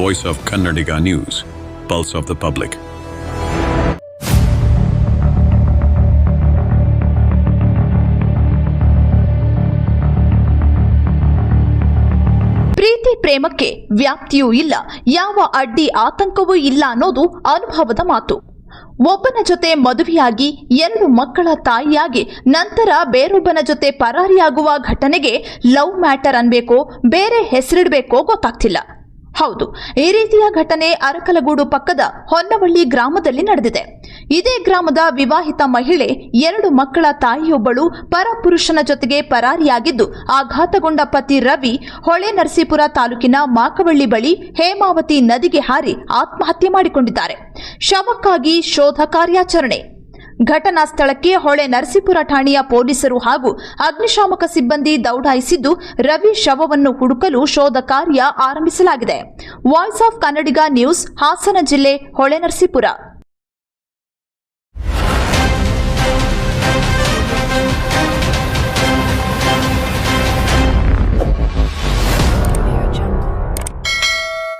voice of Kannadiga news pulse of the public ಪ್ರೀತಿ ಪ್ರೇಮಕ್ಕೆ ವ್ಯಾಪ್ತಿಯೂ ಇಲ್ಲ, ಯಾವ ಅಡ್ಡಿ ಆತಂಕವೂ ಇಲ್ಲ ಅನ್ನೋದು ಅನುಭವದ ಮಾತು. ಒಬ್ಬನ ಜೊತೆ ಮದುವೆಯಾಗಿ ಎರಡು ಮಕ್ಕಳ ತಾಯಿಯಾಗಿ ನಂತರ ಬೇರೊಬ್ಬನ ಜೊತೆ ಪರಾರಿಯಾಗುವ ಘಟನೆಗೆ ಲವ್ ಮ್ಯಾಟರ್ ಅನ್ಬೇಕೋ, ಬೇರೆ ಹೆಸರಿಡಬೇಕೋ ಗೊತ್ತಾಗ್ತಿಲ್ಲ. ಹೌದು. ಈ ರೀತಿಯ ಘಟನೆ ಅರಕಲಗೂಡು ಪಕ್ಕದ ಹೊನ್ನವಳ್ಳಿ ಗ್ರಾಮದಲ್ಲಿ ನಡೆದಿದೆ. ಇದೇ ಗ್ರಾಮದ ವಿವಾಹಿತ ಮಹಿಳೆ, ಎರಡು ಮಕ್ಕಳ ತಾಯಿಯೊಬ್ಬಳು ಪರಪುರುಷನ ಜೊತೆಗೆ ಪರಾರಿಯಾಗಿದ್ದು, ಆಘಾತಗೊಂಡ ಪತಿ ರವಿ ಹೊಳೆ ನರಸೀಪುರ ತಾಲೂಕಿನ ಮಾಕವಳ್ಳಿ ಬಳಿ ಹೇಮಾವತಿ ನದಿಗೆ ಹಾರಿ ಆತ್ಮಹತ್ಯೆ ಮಾಡಿಕೊಂಡಿದ್ದಾರೆ. ಶವಕ್ಕಾಗಿ ಶೋಧ ಕಾರ್ಯಾಚರಣೆ. ಘಟನಾ ಸ್ಥಳಕ್ಕೆ ಹೊಳೆ ನರಸೀಪುರ ಠಾಣೆಯ ಪೊಲೀಸರು ಹಾಗೂ ಅಗ್ನಿಶಾಮಕ ಸಿಬ್ಬಂದಿ ದೌಡಾಯಿಸಿದ್ದು, ರವಿ ಶವವನ್ನು ಹುಡುಕಲು ಶೋಧ ಕಾರ್ಯ ಆರಂಭಿಸಲಾಗಿದೆ. Voice of Kannadiga news Hassan ಜಿಲ್ಲೆ ಹೊಳೆ ನರಸೀಪುರ.